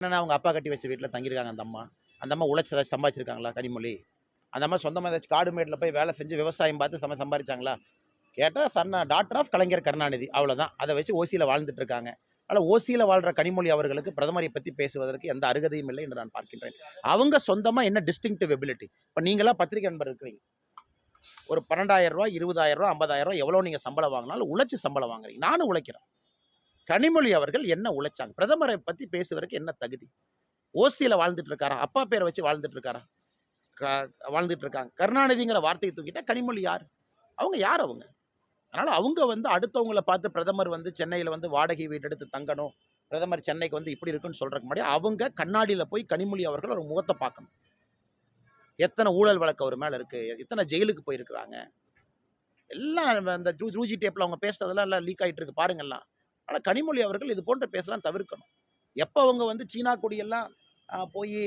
என்னன்னா அவங்க அப்பா கட்டி வச்ச வீட்டில் தங்கியிருக்காங்க அந்த அம்மா. அந்த அம்மா உழைச்சி ஏதாச்சும் சம்பாதிச்சிருக்காங்களா கனிமொழி? அந்த அம்மா சொந்தமாக ஏதாச்சும் காடு மேட்டில் போய் வேலை செஞ்சு விவசாயம் பார்த்து சம சம்பாதிச்சாங்களா? கேட்டால் சன்ன டாக்டர் ஆஃப் கலைஞர் கருணாநிதி. அவ்வளோதான் அதை வச்சு ஓசியில் வாழ்ந்துட்டு இருக்காங்க. ஆனால் ஓசியில் வாழ்கிற கனிமொழி அவர்களுக்கு பிரதமரை பற்றி பேசுவதற்கு எந்த அருகதையும் இல்லை என்று நான் பார்க்கின்றேன். அவங்க சொந்தமாக என்ன டிஸ்டிங்டிவ் எபிலிட்டி இப்போ நீங்களாம் பத்திரிகை நண்பர் இருக்கிறீங்க. ஒரு பன்னெண்டாயிரம் ரூபா இருபதாயிரம் ரூபா ஐம்பதாயிரம் ரூபா எவ்வளோ நீங்கள் சம்பளம் வாங்கினாலும் உழைச்சி சம்பளம் வாங்குறீங்க. நானும் உழைக்கிறேன். கனிமொழி அவர்கள் என்ன உழைச்சாங்க? பிரதமரை பற்றி பேசுவதற்கு என்ன தகுதி? ஓசியில் வாழ்ந்துட்டு இருக்காரா அப்பா பேரை வச்சு வாழ்ந்துட்டு இருக்காரா க- வாழ்ந்துட்டு இருக்காங்க கருணாநிதிங்கிற வார்த்தையை தூக்கிட்டா கனிமொழி யார்? அவங்க யார் அவங்க? அதனால் அவங்க வந்து அடுத்தவங்கள பார்த்து பிரதமர் வந்து சென்னையில் வந்து வாடகை வீடு எடுத்து தங்கணும். பிரதமர் சென்னைக்கு வந்து இப்படி இருக்குன்னு சொல்கிறக்கு முன்னாடி அவங்க கண்ணாடியில் போய் கனிமொழி அவர்கள் ஒரு முகத்தை பார்க்கணும். எத்தனை ஊழல் வழக்கு அவர் மேலே இருக்குது எத்தனை ஜெயிலுக்கு போயிருக்கிறாங்க? எல்லாம் அந்த ஜூ ஜூஜி டேப்பில் அவங்க பேசுகிறதெல்லாம் எல்லாம் லீக் ஆகிட்டு இருக்கு பாருங்கள்லாம் ஆனால் கனிமொழி அவர்கள் இது போன்ற பேசலாம் தவிர்க்கணும். எப்போ அவங்க வந்து சீனா கொடியெல்லாம் போய்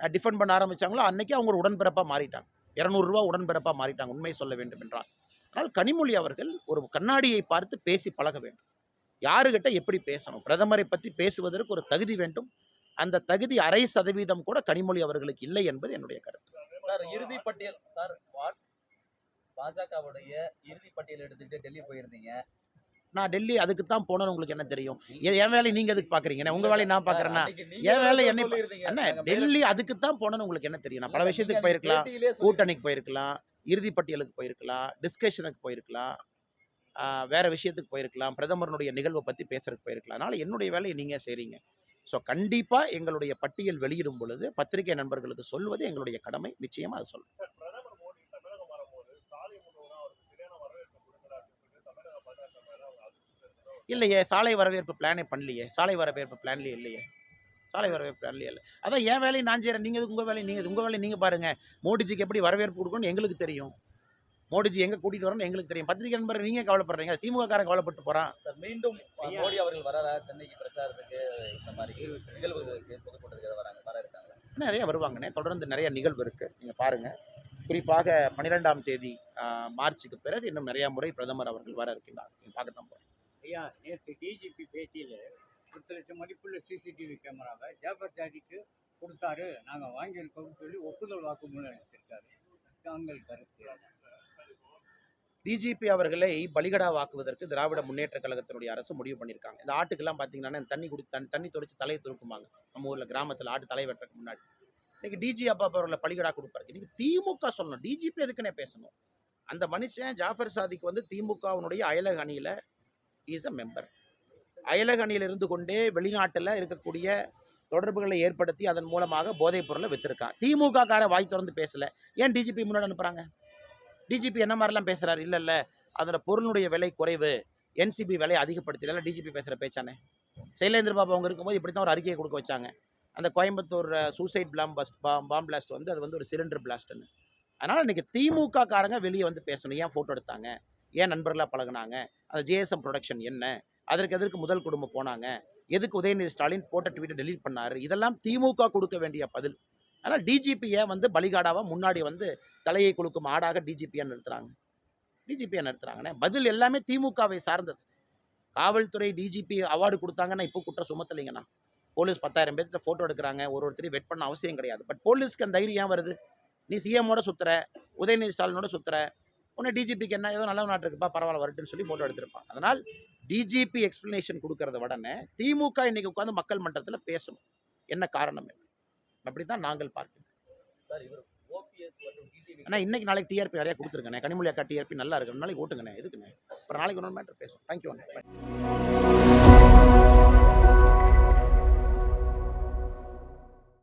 டிஃபெண்ட் பண்ண ஆரம்பிச்சாங்களோ அன்றைக்கி அவங்க ஒரு உடன்பிறப்பாக மாறிட்டாங்க. இரநூறுவா உடன்பிறப்பாக மாறிட்டாங்க உண்மை சொல்ல வேண்டும் என்றால். ஆனால் கனிமொழி அவர்கள் ஒரு கண்ணாடியை பார்த்து பேசி பழக வேண்டும். யாருக்கிட்ட எப்படி பேசணும்? பிரதமரை பற்றி பேசுவதற்கு ஒரு தகுதி வேண்டும். அந்த தகுதி அரை சதவீதம் கூட கனிமொழி அவர்களுக்கு இல்லை என்பது என்னுடைய கருத்து. சார் இறுதி பட்டியல் சார் பாஜகவுடைய இறுதி பட்டியல் எடுத்துட்டு டெல்லி போயிருந்தீங்க. நான் டெல்லி அதுக்கு தான் போனேன்னு உங்களுக்கு என்ன தெரியும்? என் வேலையை நீங்கள் எதுக்கு பார்க்குறீங்க உங்கள் வேலையை நான் பார்க்குறேன்னா நீங்க என் வேலை என்னை நாங்க மேல- டெல்லி அதுக்கு தான் போனேன்னு உங்களுக்கு என்ன தெரியும்? நான் பல விஷயத்துக்கு நீங்க போயிருக்கலாம். கூட்டணிக்கு போயிருக்கலாம். இறுதி பட்டியலுக்கு போயிருக்கலாம். டிஸ்கஷனுக்கு போயிருக்கலாம். வேற விஷயத்துக்கு போயிருக்கலாம். பிரதமருடைய நிகழ்வை பற்றி பேசுறதுக்கு போயிருக்கலாம். அதனால் என்னுடைய வேலையை நீங்கள் செய்கிறீங்க ஸோ கண்டிப்பாக எங்களுடைய பட்டியல் வெளியிடும் பொழுது பத்திரிகை நண்பர்களுக்கு சொல்வது எங்களுடைய கடமை. நிச்சயமாக அது சொல்லுவோம் இல்லையே சாலை வரவேற்பு பிளானே பண்ணலையே. சாலை வரவேற்பு பிளான்லேயே இல்லையே. சாலை வரவேற்பு பிளான்லேயே இல்லை. அதான் என் வேலையை நான் செய்கிறேன் நீங்கள் உங்கள் வேலையை நீங்கள் உங்கள் வேலையை நீங்கள் பாருங்கள் மோடிஜிக்கு எப்படி வரவேற்பு கொடுக்கணும்னு எங்களுக்கு தெரியும். மோடிஜி எங்கே கூட்டிகிட்டு வரணும்னு எங்களுக்கு தெரியும். பத்திரிகை நண்பர் நீங்கள் கவலைப்படுறீங்க? திமுக காரன் கவலைப்பட்டு போகிறான் சார் மீண்டும் மோடி அவர்கள் வராரா? சென்னைக்கு பிரச்சாரத்துக்கு இந்த மாதிரி நிகழ்வுகளுக்கு பொதுக்கூட்டத்துக்கு வராங்க? வர இருக்காங்க நிறைய வருவாங்கண்ணே தொடர்ந்து நிறைய நிகழ்வு இருக்குது நீங்கள் பாருங்கள் குறிப்பாக பன்னிரெண்டாம் தேதி மார்ச்சுக்கு பிறகு இன்னும் நிறைய முறை பிரதமர் அவர்கள் வர இருக்கின்றார். நீங்கள் பார்க்கத்தான் போகிறேன் ஐயா நேற்று டிஜிபி பேட்டியில் பத்து லட்சம் மதிப்புள்ள சிசிடிவி கேமராவை ஜாஃபர் சாதிக்கு கொடுத்தாரு. நாங்கள் வாங்கியிருக்கோம்னு சொல்லி ஒப்புதல் வாக்குமூலம் எடுத்திருக்காரு தாங்கள் கருத்து டிஜிபி அவர்களை பலிகடா வாக்குவதற்கு திராவிட முன்னேற்ற கழகத்தினுடைய அரசு முடிவு பண்ணியிருக்காங்க. இந்த ஆட்டுக்கெல்லாம் பார்த்தீங்கன்னா தண்ணி குடி தண்ணி தண்ணி தொளிச்சு தலையை துருக்குமாங்க. நம்ம ஊரில் கிராமத்தில் ஆட்டு தலை வெட்டுறதுக்கு முன்னாடி. இன்னைக்கு டிஜி அப்பா அவர்களை பலிகடா கொடுப்பாரு இன்னைக்கு திமுக சொல்லணும். டிஜிபி எதுக்குன்னே பேசணும். அந்த மனுஷன் ஜாஃபர் சாதிக்கு வந்து திமுகவினுடைய அயலக அணியில் இஸ் அ மெம்பர் அயலக அணியில் இருந்து கொண்டே வெளிநாட்டில் இருக்கக்கூடிய தொடர்புகளை ஏற்படுத்தி அதன் மூலமாக போதைப் பொருளை விற்றுருக்கான் திமுக கார வாய் திறந்து பேசலை. ஏன் டிஜிபி முன்னாடி அனுப்புகிறாங்க டிஜிபி என்ன மாதிரிலாம் பேசுகிறாரு இல்லை இல்லை. அதோட பொருளுடைய விலை குறைவு. என்சிபி விலை அதிகப்படுத்தல டிஜிபி பேசுகிற பேச்சானே? சைலேந்திர பாபு அவங்க இருக்கும்போது இப்படி தான் ஒரு அறிக்கையை கொடுக்க வச்சாங்க. அந்த கோயம்புத்தூர் சூசைட் பிளாம் பஸ் பாம் பாம் பிளாஸ்ட் வந்து அது வந்து ஒரு சிலிண்டர் பிளாஸ்ட்னு அதனால் இன்றைக்கி திமுக காரங்க வெளியே வந்து பேசணும். ஏன் ஃபோட்டோ எடுத்தாங்க? ஏன் நண்பர்களாக பழகுனாங்க? அந்த ஜேஎஸ்எம் ப்ரொடக்ஷன் என்ன? அதற்கு எதற்கு முதல் குடும்பம் போனாங்க? எதுக்கு உதயநிதி ஸ்டாலின் போட்ட ட்வீட்டை டெலீட் பண்ணார்? இதெல்லாம் திமுக கொடுக்க வேண்டிய பதில். ஆனால் டிஜிபியை வந்து பலிகாடாவாக முன்னாடி வந்து தலையை குலுக்கும் ஆடாக டிஜிபியை நிறுத்துறாங்க. டிஜிபியை நிறுத்துறாங்கண்ணே பதில் எல்லாமே திமுகவை சார்ந்தது. காவல்துறை டிஜிபி அவார்டு கொடுத்தாங்கன்னா இப்போ குற்றம் சுமத்தலைங்கண்ணா. போலீஸ் பத்தாயிரம் பேர்கிட்ட ஃபோட்டோ எடுக்கிறாங்க. ஒரு ஒருத்தரையும் வெட் பண்ண அவசியம் கிடையாது. பட் போலீஸ்க்கு அந்த தைரியம் வருது? நீ சிஎம்மோட சுற்றுற உதயநிதி ஸ்டாலினோட சுற்றுற உன்னை டிஜிபிக்கு என்ன ஏதோ நல்ல நாட்டு இருக்குப்பா பரவாயில்ல வரட்டுன்னு சொல்லி ஃபோட்டோ எடுத்திருப்பான். அதனால் டிஜிபி எக்ஸ்ப்ளனேஷன் கொடுக்கறத உடனே திமுக இன்னைக்கு உட்காந்து மக்கள் மன்றத்தில் பேசணும். என்ன காரணம் அப்படி தான் நாங்கள் பார்க்கிறோம் சார் இவர் ஆனால் இன்னைக்கு நாளைக்கு டிஆர்பி நிறைய கொடுத்துருக்கேன் கனிமொழி அக்கா டிஆர்பி நல்லா இருக்கு நாளைக்கு ஓட்டுங்கண்ணே. எதுக்குண்ணே? அப்புறம் நாளைக்கு இன்னொரு மேட்டர் பேசுவோம். தேங்க்யூ